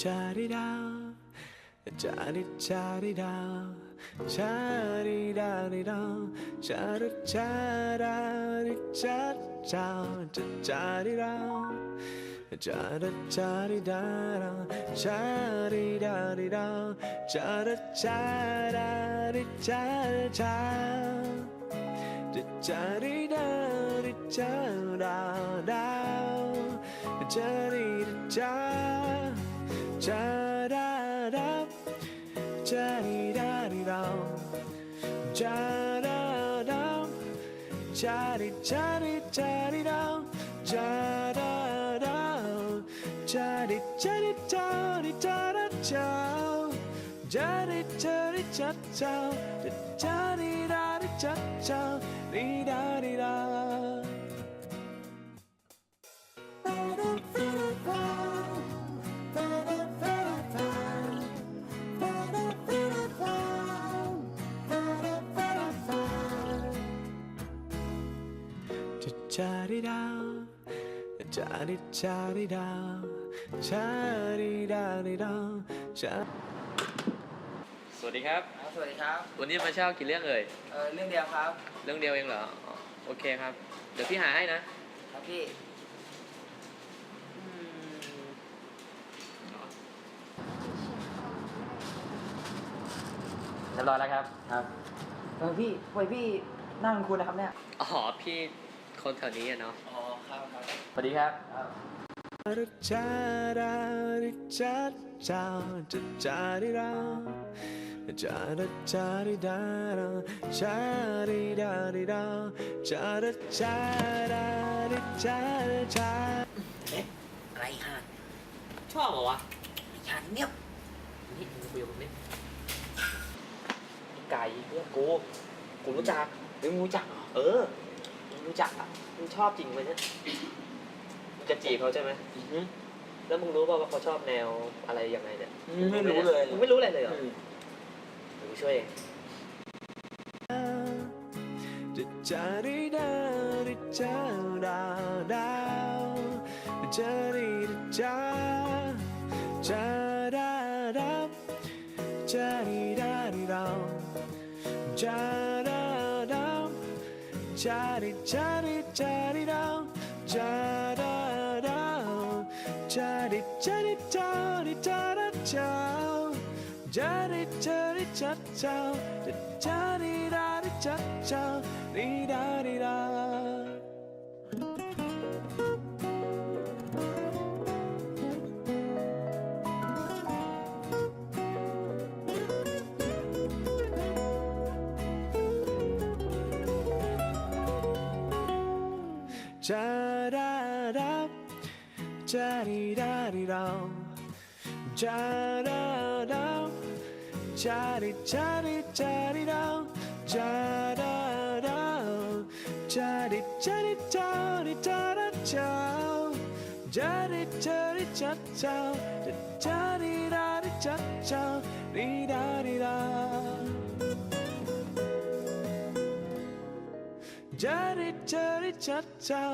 cha di da cha di cha di da cha di da di da cha da cha da di cha cha cha cha di da cha da cha di da da cha di da di da cha da cha da di cha da, cha cha di da di cha da da cha di da cha Cha-da-da. Cha-di-da-di-da. Cha-da-da. Cha-di-cha-di-cha-di-da. Cha-da-da. Cha-di-cha-di-cha-di-cha-da-cha. Cha-di-cha-di-cha-cha. Da-cha-di-da-di-cha-cha. Di-da-di-da. Cha-cha-di-da, cha-di-cha-di-da, cha-di-da-di-da, cha สวัสดีครับครับ สวัสดีครับ วันนี้มาเช่ากี่เรื่องเอ่ย เออเรื่องเดียวครับ เรื่องเดียวเองเหรออ๋อโอเคครับ เดี๋ยวพี่หาให้นะ ครับพี่เรียบร้อยแล้วครับ ครับ เออพี่ทำไมพี่หน้าเป็นคุณนะครับเนี่ย อ๋อ พี่ คนแถวนี้อะเนาะ อ๋อครับครับสวัสดีครับครับ cha-da-cha-da-di-cha-cha, cha-cha-di-da. Cha-da-cha-di-da-da, cha-di-da-di-da, cha-da-cha-da-di-cha-cha. อะไรฮะชอบเหรอวะไอ้ชันเนี่ยนี่มึงคุยกับผมนี่ไก่เพื่อนกูกูรู้จักหรือมึงรู้จักเหรอเออมึง รู้จักอะมึงชอบจริงไหมเนี่ยมึงจะจีบเขาใช่ไหมแล้วมึงรู้ป่าวว่าเขาชอบแนวอะไรยังไงเนี่ยไม่รู้เลย มึงไม่รู้อะไรเลยเหรออืมเดี๋ยวกูช่วยเอง Cha-di-da-di-cha-da-da. Cha-di-da-cha. Cha-da-da. Cha-di-da-di-da. Cha-da-da. Jari, jari, jari down, jara down. Jari, jari, jari, jara chow. Jari, jari, cha chow. Jari, da, cha chow. Di da, di da. 짜라라 짜리라리라 짜라라 짜리 짜리 짜리라 짜라라 짜리 짜리 짜리 짜라짜 짜리 짜리 짜짜 짜리라리 짜짜 리라리라 Cha-di-cha-di-cha-di-da. Cha-da-da. Cha-di-cha-di-cha-di-cha-da-cha. Cha-di-cha-di-cha-cha. Cha-di-da-di-cha-cha. Di-da-di-da. Cha-da-da. Cha-di-da-di-da. Cha-da-da. Cha-di-cha-di-cha-di-da. Cha-da-da. Cha-di-cha-di-cha-di-cha-da-cha. Cha-di-cha-di-cha-cha. Cha-di-da-di-cha-cha. Di-da-di-da. Cha-di-cha-di-cha-cha.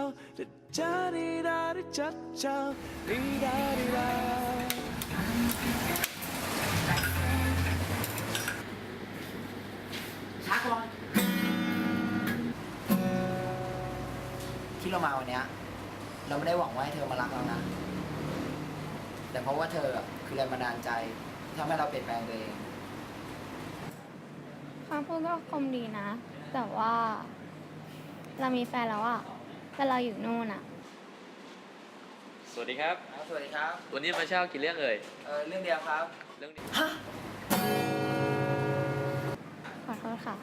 Cha-di-da-di-cha-cha. Di-da-di-da. ช้าก่อนที่เรามาวันเนี้ยเราไม่ได้หวังว่าให้เธอมารักเรานะ แต่เพราะว่าเธออะคือแรงบันดาลใจที่ทำให้เราเปลี่ยนแปลงตัวเองคำพูดก็คมดีนะ แต่ว่า เรามีแฟนแล้วอะแต่เราอยู่นู่นอะสวัสดีครับ ครับสวัสดีครับ วันนี้มาเช่ากี่เรื่องเอ่ย เออเรื่องเดียวครับ เรื่องนี้ ขอโทษค่ะ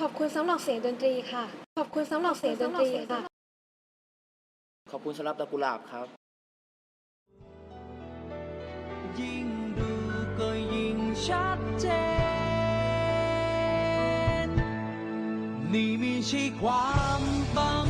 ขอบคุณสำหรับเสียงดนตรีค่ะ ขอบคุณสำหรับเสียงดนตรีค่ะ ขอบคุณสำหรับดอกกุหลาบครับ ยิ่งดูก็ยิ่งชัดเจน นี่ไม่ใช่ความบัง